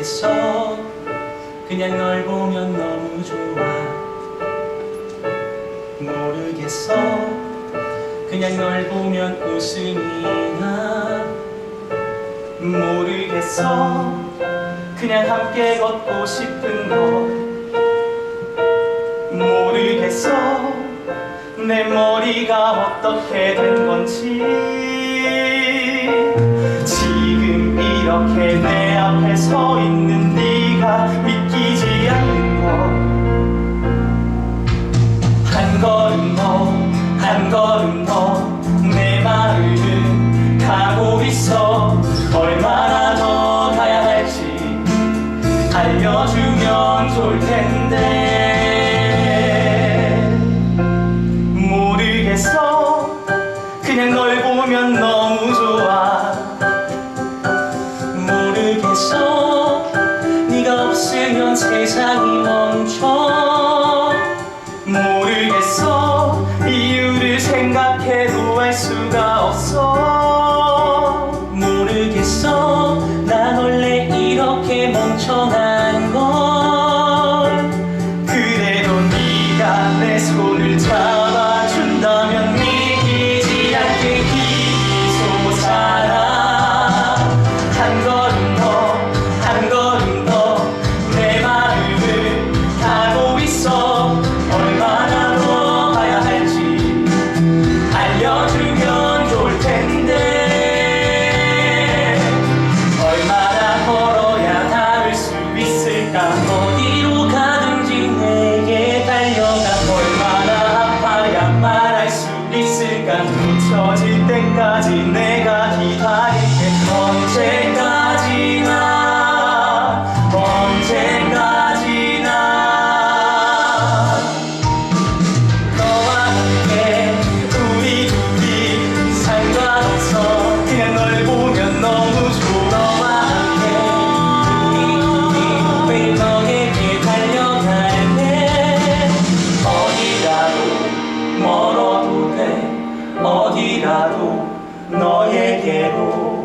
있겠어. 그냥 널 보면 너무 좋아. 모르겠어. 그냥 널 보면 웃음이 나. 모르겠어. 그냥 함께 걷고 싶은 걸. 모르겠어. 내 머리가 어떻게 된 건지. 지금 이렇게 내 그냥 널 보면 너무 좋아. 모르겠어. 네가 없으면 세상이 멈춰. 모르겠어. 이유를 생각해도 알 수가 없어 너에게로